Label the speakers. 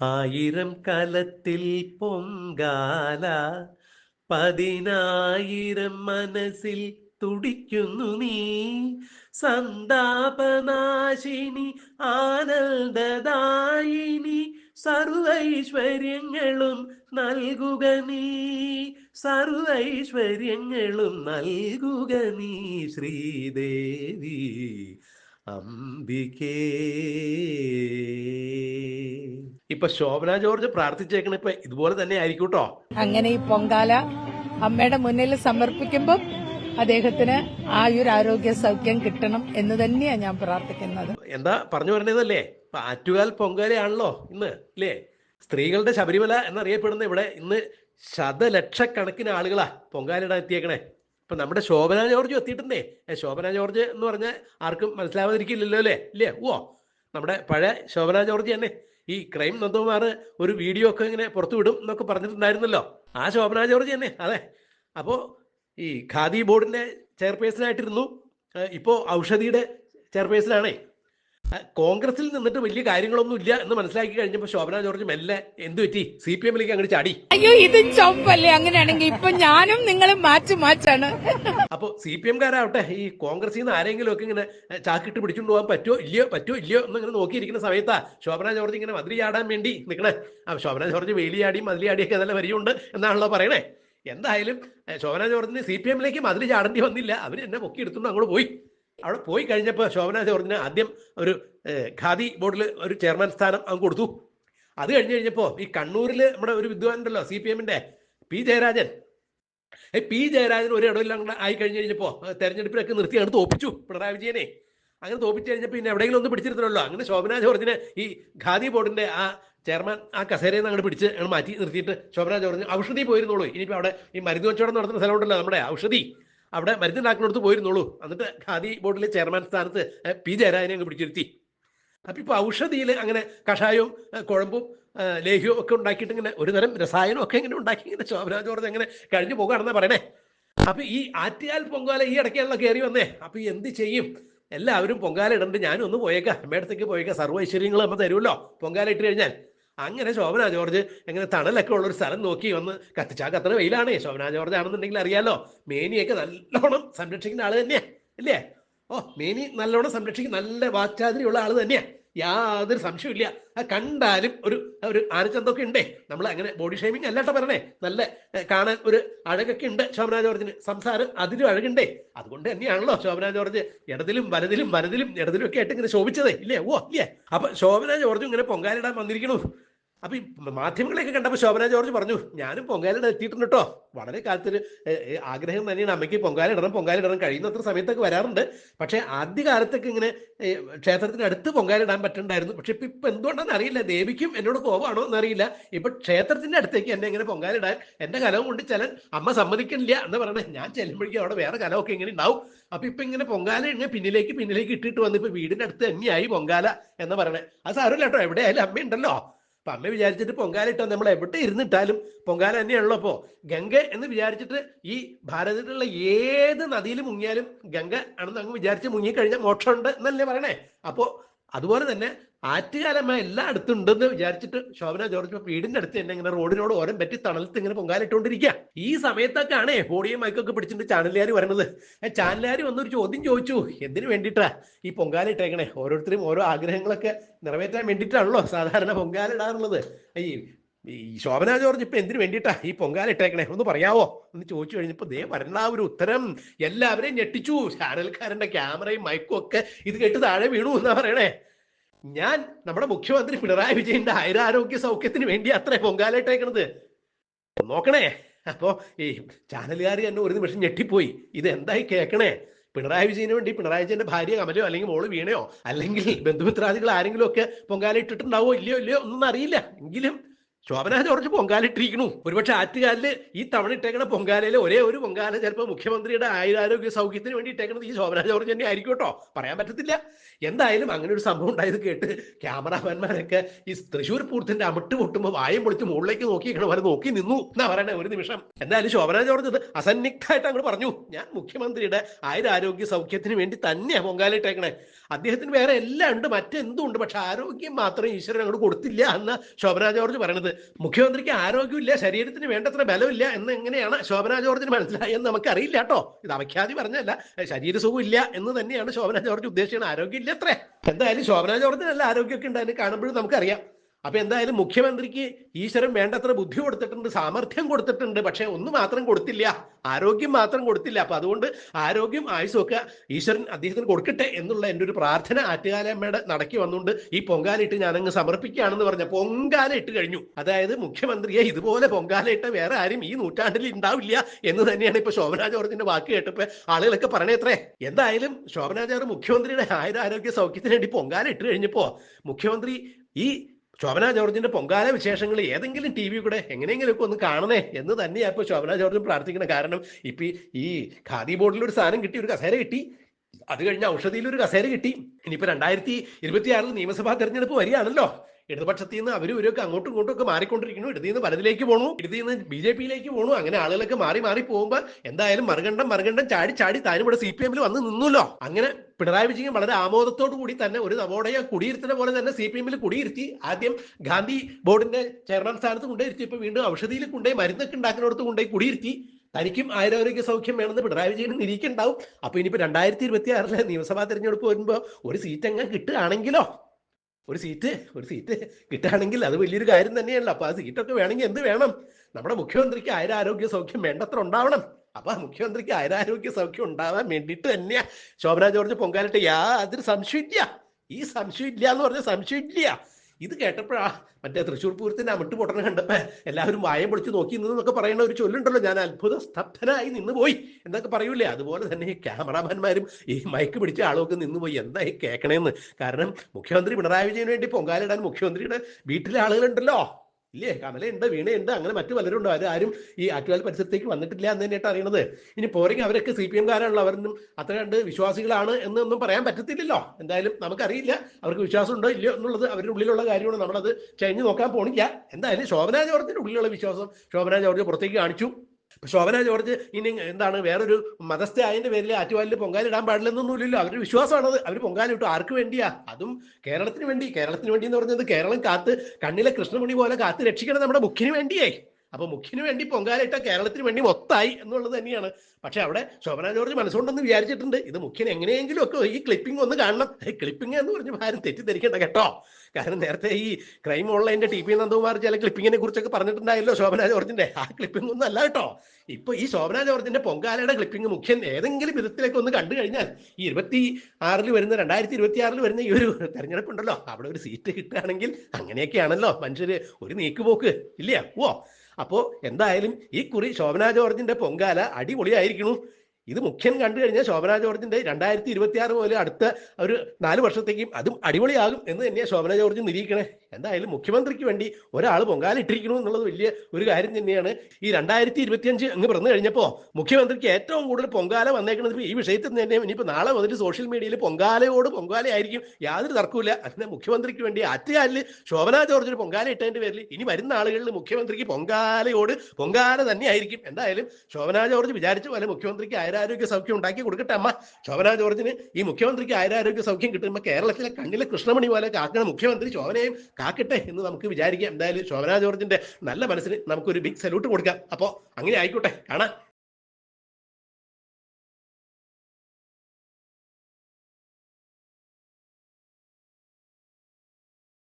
Speaker 1: ആയിരം കലത്തിൽ പൊങ്കാല പതിനായിരം മനസ്സിൽ തുടിക്കുന്നു നീ. സന്താപനാശിനി ആനന്ദദായിനി സർവൈശ്വര്യങ്ങളും നൽകുക നീ. സർവൈശ്വര്യങ്ങളും നൽകുക നീ ശ്രീദേവി അംബികേ. ഇപ്പൊ ശോഭന ജോർജ് പ്രാർത്ഥിച്ചേക്കണ ഇപ്പൊ ഇതുപോലെ തന്നെ ആയിരിക്കും കേട്ടോ
Speaker 2: അങ്ങനെ ഈ പൊങ്കാല അമ്മയുടെ മുന്നിൽ സമർപ്പിക്കുമ്പോൾ അദ്ദേഹത്തിന് ആയുരാരോഗ്യ സൗഖ്യം കിട്ടണം എന്ന് തന്നെയാണ് ഞാൻ പ്രാർത്ഥിക്കുന്നത്.
Speaker 1: എന്താ പറഞ്ഞു പറഞ്ഞതല്ലേ ആറ്റുകാൽ പൊങ്കാലയാണല്ലോ ഇന്ന് അല്ലേ സ്ത്രീകളുടെ ശബരിമല എന്നറിയപ്പെടുന്ന ഇവിടെ ഇന്ന് ശതലക്ഷക്കണക്കിന് ആളുകളാ പൊങ്കാലിടാൻ എത്തിയേക്കണേ ഇപ്പൊ നമ്മുടെ ശോഭന ജോർജ് എത്തിയിട്ടുണ്ടേ? ശോഭന ജോർജ് എന്ന് പറഞ്ഞാൽ ആർക്കും മനസ്സിലാവാതിരിക്കില്ലല്ലോ അല്ലേ? ഇല്ലേ? ഓ നമ്മുടെ പഴയ ശോഭന ജോർജ് തന്നെ. ഈ ക്രൈം നന്ദകുമാർ ഒരു വീഡിയോ ഒക്കെ ഇങ്ങനെ പുറത്തു വിടും എന്നൊക്കെ പറഞ്ഞിട്ടുണ്ടായിരുന്നല്ലോ. ആ ശോഭന ജോർജ് തന്നെ അതെ. അപ്പോൾ ഈ ഖാദി ബോർഡിന്റെ ചെയർപേഴ്സൺ ആയിട്ടിരുന്നു ഇപ്പോൾ ഔഷധിയുടെ ചെയർപേഴ്സണാണേ. കോൺഗ്രസിൽ നിന്നിട്ട് വലിയ കാര്യങ്ങളൊന്നും ഇല്ല എന്ന് മനസ്സിലാക്കി കഴിഞ്ഞപ്പോ ശോഭന ജോർജ് മെല്ലെ എന്ത് പറ്റി? സി പി എമ്മിലേക്ക് അങ്ങോട്ട് ചാടി.
Speaker 2: അയ്യോ ഇത് ചോപ്പല്ലേ അങ്ങനെയാണെങ്കിൽ ഇപ്പൊ ഞാനും നിങ്ങളും മാറ്റി മാറ്റാണ്.
Speaker 1: അപ്പൊ സി പി എംകാരാവട്ടെ ഈ കോൺഗ്രസിൽ നിന്ന് ആരെങ്കിലും ഒക്കെ ഇങ്ങനെ ചാക്കിട്ട് പിടിച്ചുകൊണ്ട് പോകാൻ പറ്റുമോ ഇല്ലയോ പറ്റുമോ ഇല്ലയോ എന്ന് ഇങ്ങനെ നോക്കിയിരിക്കുന്ന സമയത്താ ശോഭന ജോർജ് ഇങ്ങനെ മതിരി ചാടാൻ വേണ്ടി നിൽക്കണേ ആ ശോഭന ജോർജ് വേലിയാടിയും മതിലിയാടിയൊക്കെ നല്ല വരിയുണ്ട് എന്നാണല്ലോ പറയണേ. എന്തായാലും ശോഭന ജോർജിന് സി പി എമ്മിലേക്ക് മതിരി ചാടേണ്ടി വന്നില്ല. അവർ എന്നെ പൊക്കി എടുത്തുകൊണ്ട് അങ്ങോട്ട് പോയി. അവിടെ പോയി കഴിഞ്ഞപ്പോൾ ശോഭന ജോർജിന് ആദ്യം ഒരു ഖാദി ബോർഡിൽ ഒരു ചെയർമാൻ സ്ഥാനം അങ്ങ് കൊടുത്തു. അത് കഴിഞ്ഞ് കഴിഞ്ഞപ്പോൾ ഈ കണ്ണൂരിൽ നമ്മുടെ ഒരു വിദ്വാൻ ഉണ്ടല്ലോ സി പി എമ്മിന്റെ പി ജയരാജൻ. ഈ പി ജയരാജൻ ഒരു ഇടവില്ല ആയി കഴിഞ്ഞ് കഴിഞ്ഞപ്പോൾ തെരഞ്ഞെടുപ്പിലൊക്കെ നിർത്തി അങ്ങോട്ട് തോപ്പിച്ചു പിണറായി വിജയനെ. അങ്ങനെ തോപ്പിച്ചു കഴിഞ്ഞപ്പോൾ പിന്നെ എവിടെയെങ്കിലും ഒന്ന് പിടിച്ചിരുന്നല്ലോ. അങ്ങനെ ശോഭന ജോർജിനെ ഈ ഖാദി ബോർഡിന്റെ ആ ചെയർമാൻ ആ കസേരയിൽ നിന്ന് അങ്ങോട്ട് പിടിച്ച് മാറ്റി നിർത്തിയിട്ട് ശോഭന ജോർജ് ഔഷധി പോയിരുന്നുള്ളൂ ഇനിയിപ്പോൾ അവിടെ ഈ മരുന്ന് കച്ചവടം നടത്തുന്ന സ്ഥലമുണ്ടല്ലോ നമ്മുടെ ഔഷധി. അവിടെ മരുന്ന് മരുന്നുണ്ടാക്കുന്നിടത്ത് പോയിരുന്നുള്ളൂ എന്നിട്ട് ഖാദി ബോർഡിലെ ചെയർമാൻ സ്ഥാനത്ത് പി ജയരാജനെ അങ്ങ് പിടിച്ചിരുത്തി. അപ്പൊ ഇപ്പൊ ഔഷധിയിൽ അങ്ങനെ കഷായവും കുഴമ്പും ലേഹ്യവും ഒക്കെ ഉണ്ടാക്കിയിട്ട് ഇങ്ങനെ ഒരു തരം രസായനം ഒക്കെ ഇങ്ങനെ ഉണ്ടാക്കി ഇങ്ങനെ ശോഭന ജോർജ് അങ്ങനെ കഴിഞ്ഞു പോകുകയാണെന്ന് പറയണേ. അപ്പൊ ഈ ആറ്റിയാൽ പൊങ്കാല ഈ ഇടയ്ക്കാണല്ലോ കയറി വന്നേ. അപ്പൊ എന്ത് ചെയ്യും? എല്ലാവരും പൊങ്കാല ഇടണ്ട് ഞാനും ഒന്ന് പോയേക്കാം. അമ്മയടുത്തേക്ക് പോയേക്കാം. സർവ ഐശ്വര്യങ്ങൾ നമ്മൾ തരുമല്ലോ. പൊങ്കാല ഇട്ട് കഴിഞ്ഞാൽ. അങ്ങനെ ശോഭന ജോർജ് എങ്ങനെ തണലൊക്കെ ഉള്ള ഒരു സ്ഥലം നോക്കി വന്ന് കത്തിച്ചാ കത്തണ വെയിലാണ്. ശോഭന ജോർജ് ആണെന്നുണ്ടെങ്കിൽ അറിയാലോ മേനിയൊക്കെ നല്ലോണം സംരക്ഷിക്കുന്ന ആൾ തന്നെയാ അല്ലേ? ഓ മേനി നല്ലോണം സംരക്ഷിക്കുന്ന നല്ല വാക്ചാതിരിയുള്ള ആൾ തന്നെയാ. യാതൊരു സംശയമില്ല ആ കണ്ടാലും ഒരു ഒരു ആനച്ചന്തൊക്കെ ഉണ്ടേ. നമ്മൾ അങ്ങനെ ബോഡി ഷേമിങ് അല്ലാട്ടോ പറയണേ. നല്ല കാണാൻ ഒരു അഴകൊക്കെ ഉണ്ട് ശോഭന ജോർജിന്. സംസാരം അതിലും അഴകുണ്ടേ. അതുകൊണ്ട് തന്നെയാണല്ലോ ശോഭന ജോർജ് ഇടതിലും വലതിലും വലതിലും ഇടതിലും ഒക്കെ ആയിട്ട് ഇങ്ങനെ ശോഭിച്ചതേ. ഇല്ലേ? ഓ ഇല്ലേ? അപ്പൊ ശോഭന ജോർജും ഇങ്ങനെ പൊങ്കാലിടാൻ വന്നിരിക്കണു. അപ്പൊ ഈ മാധ്യമങ്ങളെയൊക്കെ കണ്ടപ്പോൾ ശോഭന ജോർജ് പറഞ്ഞു ഞാനും പൊങ്കാലിടാൻ എത്തിയിട്ടുണ്ട് കേട്ടോ വളരെ കാലത്തൊരു ആഗ്രഹം തന്നെയാണ്. അമ്മയ്ക്ക് പൊങ്കാലിടണം പൊങ്കാലിടണം കഴിയുന്നത്ര സമയത്തൊക്കെ വരാറുണ്ട്. പക്ഷേ ആദ്യ കാലത്തൊക്കെ ഇങ്ങനെ ക്ഷേത്രത്തിന് അടുത്ത് പൊങ്കാലിടാൻ പറ്റുന്നുണ്ടായിരുന്നു പക്ഷെ ഇപ്പൊ ഇപ്പൊ എന്തുകൊണ്ടാണെന്ന് അറിയില്ല. ദേവിക്കും എന്നോട് കോപമാണോ എന്നറിയില്ല ഇപ്പൊ ക്ഷേത്രത്തിന്റെ അടുത്തേക്ക് എന്നെ ഇങ്ങനെ പൊങ്കാലിടാൻ എന്റെ കലവും കൊണ്ട് ചെല്ലാൻ അമ്മ സമ്മതിക്കണില്ല എന്ന് പറയണേ. ഞാൻ ചെല്ലുമ്പോഴേക്കും അവിടെ വേറെ കലമൊക്കെ ഇങ്ങനെ ഉണ്ടാവും അപ്പൊ ഇപ്പൊ ഇങ്ങനെ പൊങ്കാല ഇങ്ങനെ പിന്നിലേക്ക് പിന്നിലേക്ക് ഇട്ടിട്ട് വന്ന് ഇപ്പൊ വീടിന്റെ അടുത്ത് തന്നെയായി പൊങ്കാല എന്ന് പറയണേ. അത് സാരമില്ല കേട്ടോ എവിടെയായാലും അമ്മയുണ്ടല്ലോ. അപ്പൊ അമ്മ വിചാരിച്ചിട്ട് പൊങ്കാല ഇട്ടോ നമ്മൾ എവിടെ ഇരുന്നിട്ടാലും പൊങ്കാല തന്നെയാണല്ലോ അപ്പോ. ഗംഗ എന്ന് വിചാരിച്ചിട്ട് ഈ ഭാരതത്തിലുള്ള ഏത് നദിയിൽ മുങ്ങിയാലും ഗംഗ ആണെന്ന് അങ്ങ് വിചാരിച്ച് മുങ്ങിക്കഴിഞ്ഞാൽ മോക്ഷമുണ്ട് എന്നല്ലേ പറയണേ. അപ്പോ അതുപോലെ തന്നെ ആറ്റുകാലമ്മ എല്ലായിടത്തും ഉണ്ടെന്ന് വിചാരിച്ചിട്ട് ശോഭന ജോർജ് വീടിന്റെ അടുത്ത് തന്നെ ഇങ്ങനെ റോഡിനോട് ഓരം പറ്റി തണലത്ത് ഇങ്ങനെ പൊങ്കാലിട്ടുകൊണ്ടിരിക്കുക ഈ സമയത്തൊക്കെയാണ് പോടിയും മൈക്കൊക്കെ പിടിച്ചിട്ട് ചാനലുകാർ വരണത് ചാനലുകാർ വന്നൊരു ചോദ്യം ചോദിച്ചു. എന്തിനു വേണ്ടിയിട്ടാ ഈ പൊങ്കാല ഇട്ടേക്കണേ ഓരോരുത്തരും ഓരോ ആഗ്രഹങ്ങളൊക്കെ നിറവേറ്റാൻ വേണ്ടിയിട്ടാണല്ലോ സാധാരണ പൊങ്കാലിടാറുള്ളത്. ഈ ഈ ശോഭന ജോർജ് ഇപ്പൊ എന്തിനു വേണ്ടിയിട്ടാ ഈ പൊങ്കാല ഇട്ടേക്കണേ? ഒന്ന് പറയാവോ? എന്ന് ചോദിച്ചു കഴിഞ്ഞപ്പോ ദേ വരണ ഒരു ഉത്തരം എല്ലാവരെയും ഞെട്ടിച്ചു. ചാനൽക്കാരന്റെ ക്യാമറയും മൈക്കും ഒക്കെ ഇത് കേട്ട് താഴെ വീണു എന്നാ പറയണേ. ഞാൻ നമ്മുടെ മുഖ്യമന്ത്രി പിണറായി വിജയന്റെ ആയുരാരോഗ്യ സൗഖ്യത്തിന് വേണ്ടി അത്രേ പൊങ്കാല ഇട്ടേക്കണത്. നോക്കണേ. അപ്പോ ഈ ചാനലുകാർ തന്നെ ഒരു നിമിഷം ഞെട്ടിപ്പോയി. ഇത് എന്തായി കേൾക്കണേ പിണറായി വിജയന് വേണ്ടി പിണറായി വിജയന്റെ ഭാര്യ കമലയോ അല്ലെങ്കിൽ മോൾ വീണയോ? അല്ലെങ്കിൽ ബന്ധുമിത്രാദികൾ ആരെങ്കിലും ഒക്കെ പൊങ്കാല ഇട്ടിട്ടുണ്ടാവോ ഇല്ലയോ ഇല്ലയോ ഒന്നും അറിയില്ല. എങ്കിലും ശോഭന ജോർജ് പൊങ്കാലിട്ടിരിക്കണു. ഒരുപക്ഷെ ആറ്റുകാലിൽ ഈ തവണ ഇട്ടേക്കണ പൊങ്കാലയിൽ ഒരേ ഒരു പൊങ്കാല ചിലപ്പോൾ മുഖ്യമന്ത്രിയുടെ ആയുരാരോഗ്യ സൗഖ്യത്തിന് വേണ്ടി ഇട്ടേക്കണത് ഈ ശോഭന ജോർജ് തന്നെ ആയിരിക്കും കേട്ടോ. പറയാൻ പറ്റത്തില്ല. എന്തായാലും അങ്ങനെ ഒരു സംഭവം ഉണ്ടായത് കേട്ട് ക്യാമറാമാൻമാരൊക്കെ ഈ തൃശ്ശൂർ പൂർത്തിന്റെ അമിട്ട് പൊട്ടുമ്പോൾ വായം പൊളിച്ച് മുകളിലേക്ക് നോക്കിയിരിക്കണ പോലെ നോക്കി നിന്നു എന്നാ പറയണേ ഒരു നിമിഷം. എന്തായാലും ശോഭന ജോർജ് ഇത് അസന്നിഗ്ധമായിട്ട് അങ്ങോട്ട് പറഞ്ഞു. ഞാൻ മുഖ്യമന്ത്രിയുടെ ആയുരാരോഗ്യ സൗഖ്യത്തിന് വേണ്ടി തന്നെയാ പൊങ്കാലിട്ടേക്കണേ അദ്ദേഹത്തിന് വേറെ എല്ലാം ഉണ്ട് മറ്റെന്തും ഉണ്ട് പക്ഷെ ആരോഗ്യം മാത്രം ഈശ്വരൻ അങ്ങോട്ട് കൊടുത്തില്ല എന്ന് ശോഭന ജോർജ് പറയണത്. മുഖ്യമന്ത്രിക്ക് ആരോഗ്യമില്ല ശരീരത്തിന് വേണ്ടത്ര ബലമില്ല എന്ന് എങ്ങനെയാണ് ശോഭന ജോർജിന് മനസ്സിലായെന്ന് നമുക്കറിയില്ല കേട്ടോ. ഇത് അവഖ്യാതി പറഞ്ഞല്ല ശരീരസുഖം ഇല്ല എന്ന് തന്നെയാണ് ശോഭന ജോർജ് ഉദ്ദേശിക്കുന്നത് ആരോഗ്യം ഇല്ല അത്രേ. എന്തായാലും ശോഭന ജോർജിന് നല്ല ആരോഗ്യമൊക്കെ ഉണ്ട് അതിന് കാണുമ്പോഴും നമുക്കറിയാം. അപ്പൊ എന്തായാലും മുഖ്യമന്ത്രിക്ക് ഈശ്വരൻ വേണ്ടത്ര ബുദ്ധി കൊടുത്തിട്ടുണ്ട് സാമർഥ്യം കൊടുത്തിട്ടുണ്ട് പക്ഷെ ഒന്ന് മാത്രം കൊടുത്തില്ല ആരോഗ്യം മാത്രം കൊടുത്തില്ല. അപ്പൊ അതുകൊണ്ട് ആരോഗ്യം ആയുസും ഒക്കെ ഈശ്വരൻ അദ്ദേഹത്തിന് കൊടുക്കട്ടെ എന്നുള്ള എന്റെ ഒരു പ്രാർത്ഥന ആറ്റുകാലമ്മയുടെ നടക്കി വന്നുകൊണ്ട് ഈ പൊങ്കാലിട്ട് ഞാനങ്ങ് സമർപ്പിക്കുകയാണെന്ന് പറഞ്ഞ പൊങ്കാല ഇട്ട് കഴിഞ്ഞു. അതായത് മുഖ്യമന്ത്രിയെ ഇതുപോലെ പൊങ്കാലയിട്ട വേറെ ആരും ഈ നൂറ്റാണ്ടിൽ ഉണ്ടാവില്ല എന്ന് തന്നെയാണ് ഇപ്പൊ ശോഭന വാക്ക് കേട്ടപ്പോ ആളുകളൊക്കെ പറയണേത്രേ എന്തായാലും ശോഭന ജോർജ് മുഖ്യമന്ത്രിയുടെ ആയുരാരോഗ്യ സൗഖ്യത്തിന് വേണ്ടി പൊങ്കാല ഇട്ട് കഴിഞ്ഞപ്പോ മുഖ്യമന്ത്രി ഈ ശോഭന ജോർജിന്റെ പൊങ്കാല വിശേഷങ്ങൾ ഏതെങ്കിലും ടി വി കൂടെ എങ്ങനെയെങ്കിലുമൊക്കെ ഒന്ന് കാണണേ എന്ന് തന്നെയാണ് ഇപ്പോൾ ശോഭന ജോർജും പ്രാർത്ഥിക്കുന്നത് കാരണം ഇപ്പൊ ഈ ഖാദി ബോർഡിൽ ഒരു സാധനം കിട്ടി ഒരു കസേര കിട്ടി. അത് കഴിഞ്ഞ ഔഷധിയിൽ ഒരു കസേര കിട്ടി. ഇനിയിപ്പോ രണ്ടായിരത്തി ഇരുപത്തിയാറിൽ നിയമസഭാ തെരഞ്ഞെടുപ്പ് വരികയാണല്ലോ. ഇടതുപക്ഷത്തിൽ നിന്ന് അവരും ഇവരൊക്കെ അങ്ങോട്ടും ഇങ്ങോട്ടും ഒക്കെ മാറിക്കൊണ്ടിരിക്കുന്നു. ഇടതിൽ നിന്ന് വലതിലേക്ക് പോകണു ഇടതിൽ നിന്ന് ബി ജെ പിയിലേക്ക് പോകണു അങ്ങനെ ആളുകളൊക്കെ മാറി മാറി പോകുമ്പോൾ എന്തായാലും മറുകണ്ഠം മറുകണ്ഠം ചാടി ചാടി താനും ഇവിടെ സി പി എമ്മിൽ വന്ന് നിന്നുല്ലോ. അങ്ങനെ പിണറായി വിജയൻ വളരെ ആമോദത്തോടു കൂടി തന്നെ ഒരു നവോടയ കുടിയിരുത്തുന്ന പോലെ തന്നെ സി പി എമ്മിൽ കുടിയിരുത്തി. ആദ്യം ഗാന്ധി ബോർഡിന്റെ ചെയർമാൻ സ്ഥാനത്ത് കൊണ്ടുവരുത്തി ഇപ്പൊ വീണ്ടും ഔഷധിയിൽ കൊണ്ടുപോയി മരുന്നൊക്കെ ഉണ്ടാക്കുന്നിടത്ത് കൊണ്ടുപോയി കുടിയിരുത്തി. തനിക്കും ആയുരാരോഗ്യ സൗഖ്യം വേണമെന്ന് പിണറായി വിജയൻ നിരീക്കുണ്ടാവും അപ്പൊ ഇനിയിപ്പോ രണ്ടായിരത്തി ഇരുപത്തി ആറിലെ നിയമസഭാ തെരഞ്ഞെടുപ്പ് വരുമ്പോ ഒരു സീറ്റ് അങ്ങ് കിട്ടുകയാണെങ്കിലോ? ഒരു സീറ്റ് ഒരു സീറ്റ് കിട്ടുകയാണെങ്കിൽ അത് വലിയൊരു കാര്യം തന്നെയല്ല. അപ്പൊ ആ സീറ്റൊക്കെ വേണമെങ്കിൽ എന്ത് വേണം? നമ്മുടെ മുഖ്യമന്ത്രിക്ക് ആയുരാരോഗ്യ സൗഖ്യം വേണ്ടത്ര ഉണ്ടാവണം. അപ്പൊ മുഖ്യമന്ത്രിക്ക് ആയിരാരോഗ്യ സൗഖ്യം ഉണ്ടാവാൻ വേണ്ടിയിട്ട് തന്നെയാ ശോഭന ജോർജ് പൊങ്കാലിട്ട് യാതൊരു സംശയമില്ല ഈ സംശയമില്ല എന്ന് പറഞ്ഞ സംശയമില്ല ഇത് കേട്ടപ്പോഴാ മറ്റേ തൃശ്ശൂർ പൂരത്തിന്റെ അമിട്ട് പൊട്ടനെ കണ്ടപ്പോ എല്ലാവരും വായം പൊളിച്ച് നോക്കി നിന്നൊക്കെ പറയുന്ന ഒരു ചൊല്ലുണ്ടല്ലോ. ഞാൻ അത്ഭുത സ്തബ്ധനായി നിന്ന് പോയി എന്നൊക്കെ പറയൂലേ? അതുപോലെ തന്നെ ഈ ക്യാമറാമാന്മാരും ഈ മൈക്ക് പിടിച്ച ആളുമൊക്കെ നിന്ന് പോയി. എന്താ ഈ കേൾക്കണേന്ന് കാരണം മുഖ്യമന്ത്രി പിണറായി വിജയന് വേണ്ടി പൊങ്കാലിടാൻ മുഖ്യമന്ത്രിയുടെ വീട്ടിലെ ആളുകളുണ്ടല്ലോ. ഇല്ലേ? കമലയുണ്ട് വീണയുണ്ട് അങ്ങനെ മറ്റു പലരും ഉണ്ട് ആരും ഈ ആറ്റുകാൽ പരിസരത്തേക്ക് വന്നിട്ടില്ല എന്ന് തന്നെയായിട്ട് അറിയണത്. ഇനി പോരെങ്കിൽ അവരൊക്കെ സി പി എംകാരാണല്ലോ അവരൊന്നും അത്ര കണ്ട് വിശ്വാസികളാണ് എന്നൊന്നും പറയാൻ പറ്റത്തില്ലല്ലോ. എന്തായാലും നമുക്കറിയില്ല. അവർക്ക് വിശ്വാസം ഉണ്ടോ ഇല്ലയോ എന്നുള്ളത് അവരുടെ ഉള്ളിലുള്ള കാര്യമാണ്. നമ്മളത് കഴിഞ്ഞ് നോക്കാൻ പോണില്ല. എന്തായാലും ശോഭന ജോർജിന്റെ ഉള്ളിലുള്ള വിശ്വാസം ശോഭന ജോർജ് പുറത്തേക്ക് കാണിച്ചു. ശോഭന ജോർജ് ഇനി എന്താണ് വേറൊരു മതസ്ഥ ആയതിന്റെ പേരിൽ ആറ്റുവാലിൽ പൊങ്കാലിടാൻ പാടില്ലെന്നൊന്നുമില്ലല്ലോ. അവരുടെ വിശ്വാസമാണത്. അവർ പൊങ്കാലിട്ടു ആർക്ക് വേണ്ടിയാ? അതും കേരളത്തിന് വേണ്ടി. കേരളത്തിന് വേണ്ടി എന്ന് പറഞ്ഞത് കേരളം കാത്ത് കണ്ണിലെ കൃഷ്ണമണി പോലെ കാത്ത് രക്ഷിക്കണം നമ്മുടെ മുഖ്യന് വേണ്ടിയേ. അപ്പൊ മുഖ്യന് വേണ്ടി പൊങ്കാലിട്ട കേരളത്തിന് വേണ്ടി മൊത്തായി എന്നുള്ളത് തന്നെയാണ്. പക്ഷെ അവിടെ ശോഭന ജോർജ് മനസ്സുകൊണ്ടൊന്ന് വിചാരിച്ചിട്ടുണ്ട് ഇത് മുഖ്യൻ എങ്ങനെയെങ്കിലും ഒക്കെ ഈ ക്ലിപ്പിംഗ് ഒന്ന് കാണണം. ക്ലിപ്പിംഗ് എന്ന് പറഞ്ഞ ആരും തെറ്റിദ്ധരിക്കേണ്ട കേട്ടോ. കാരണം നേരത്തെ ഈ ക്രൈം ഓൺലൈന്റെ ടി പി നന്ദകുമാർ ചില ക്ലിപ്പിങ്ങിനെ കുറിച്ചൊക്കെ പറഞ്ഞിട്ടുണ്ടായല്ലോ ശോഭന ജോർജിന്റെ. ആ ക്ലിപ്പിംഗ് ഒന്നും അല്ല കേട്ടോ. ഇപ്പൊ ഈ ശോഭന ജോർജിന്റെ പൊങ്കാലയുടെ ക്ലിപ്പിംഗ് മുഖ്യൻ ഏതെങ്കിലും വിധത്തിലേക്ക് ഒന്ന് കണ്ടു കഴിഞ്ഞാൽ ഈ ഇരുപത്തി ആറിൽ വരുന്ന രണ്ടായിരത്തി ഇരുപത്തി ആറിൽ വരുന്ന ഈ ഒരു തെരഞ്ഞെടുപ്പ് ഉണ്ടല്ലോ. അവിടെ ഒരു സീറ്റ് കിട്ടുകയാണെങ്കിൽ അങ്ങനെയൊക്കെയാണല്ലോ മനുഷ്യര് ഒരു നീക്കുപോക്ക്. ഇല്ല ഓ അപ്പോ എന്തായാലും ഈ കുറി ശോഭന ജോർജിന്റെ പൊങ്കാല അടിപൊളിയായിരിക്കണു. ഇത് മുഖ്യൻ കണ്ടു കഴിഞ്ഞാൽ ശോഭന ജോർജിന്റെ രണ്ടായിരത്തി ഇരുപത്തി ആറ് അടുത്ത ഒരു നാല് വർഷത്തേക്കും അതും അടിപൊളിയാകും എന്ന് തന്നെയാണ് ശോഭന ജോർജ് നിരീക്കണേ. എന്തായാലും മുഖ്യമന്ത്രിക്ക് വേണ്ടി ഒരാൾ പൊങ്കാല ഇട്ടിരിക്കണു എന്നുള്ളത് വലിയ ഒരു കാര്യം തന്നെയാണ്. ഈ രണ്ടായിരത്തി ഇരുപത്തിയഞ്ച് അങ്ങ് പറഞ്ഞു കഴിഞ്ഞപ്പോ മുഖ്യമന്ത്രിക്ക് ഏറ്റവും കൂടുതൽ പൊങ്കാല വന്നേക്കുന്നത് ഈ വിഷയത്തിൽ തന്നെ ഇനിയിപ്പോ നാളെ മുതൽ സോഷ്യൽ മീഡിയയിൽ പൊങ്കാലയോട് പൊങ്കാലയായിരിക്കും യാതൊരു തർക്കമില്ല അതിന് മുഖ്യമന്ത്രിക്ക് വേണ്ടി ആറ്റുകാലിൽ ശോഭന ഒരു പൊങ്കാല ഇട്ടതിന്റെ പേരിൽ ഇനി വരുന്ന ആളുകളിൽ മുഖ്യമന്ത്രിക്ക് പൊങ്കാലയോട് പൊങ്കാല തന്നെ ആയിരിക്കും എന്തായാലും ശോഭന ജോർജ് വിചാരിച്ച പോലെ മുഖ്യമന്ത്രിക്ക് ആയുരാരോഗ്യ സൗഖ്യം ഉണ്ടാക്കി കൊടുക്കട്ടെ അമ്മ. ശോഭന ജോർജിന് ഈ മുഖ്യമന്ത്രിക്ക് ആയുരാരോഗ്യ സൗഖ്യം കിട്ടുമ്പോൾ കേരളത്തിലെ കണ്ണിലെ കൃഷ്ണമണി പോലെ കാക്കണ മുഖ്യമന്ത്രി ശോഭനയും കാക്കട്ടെ എന്ന് നമുക്ക് വിചാരിക്കാം. എന്തായാലും ശോഭന ജോർജിന്റെ നല്ല മനസ്സിന് നമുക്കൊരു ബിഗ് സല്യൂട്ട് കൊടുക്കാം. അപ്പോ അങ്ങനെ ആയിക്കോട്ടെ. കാണാം.